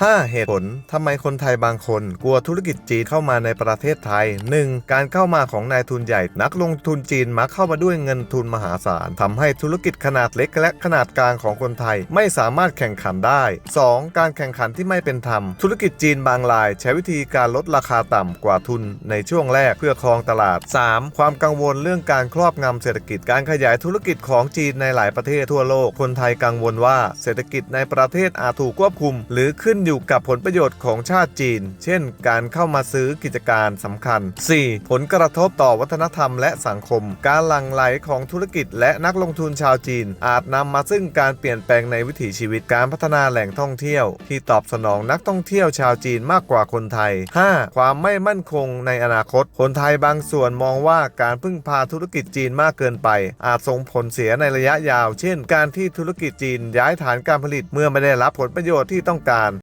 5. เหตุผลทำไมคนไทยบางคนกลัวธุรกิจจีนเข้ามาในประเทศไทย 1. การเข้ามาของนายทุนใหญ่ นักลงทุนจีนมักเข้ามาด้วยเงินทุนมหาศาลทำให้ธุรกิจขนาดเล็กและขนาดกลางของคนไทยไม่สามารถแข่งขันได้ 2. การแข่งขันที่ไม่เป็นธรรม ธุรกิจจีนบางราย ใช้วิธีการลดราคาต่ำกว่าทุนในช่วงแรกเพื่อครองตลาด 3. ความกังวลเรื่องการครอบงำเศรษฐกิจการขยายธุรกิจของจีนในหลายประเทศทั่วโลกคนไทยกังวลว่าเศรษฐกิจในประเทศอาจถูกควบคุม หรือขึ้นอยู่ยู่กับผลประโยชน์ของชาติจีน เช่น การเข้ามาซื้อกิจการสำคัญ 4. ผลกระทบต่อวัฒนธรรมและสังคม การหลั่งไหลของธุรกิจและนักลงทุนชาวจีน อาจนำมาซึ่งการเปลี่ยนแปลงในวิถีชีวิตการพัฒนาแหล่งท่องเที่ยว ที่ตอบสนองนักท่องเที่ยวชาวจีนมากกว่าคนไทย 5. ความไม่มั่นคงในอนาคต คนไทยบางส่วนมองว่าการพึ่งพาธุรกิจจีนมากเกินไป อาจส่งผลเสียในระยะยาว เช่น การที่ธุรกิจจีนย้ายฐานการผลิตเมื่อไม่ได้รับผลประโยชน์ที่ต้องการ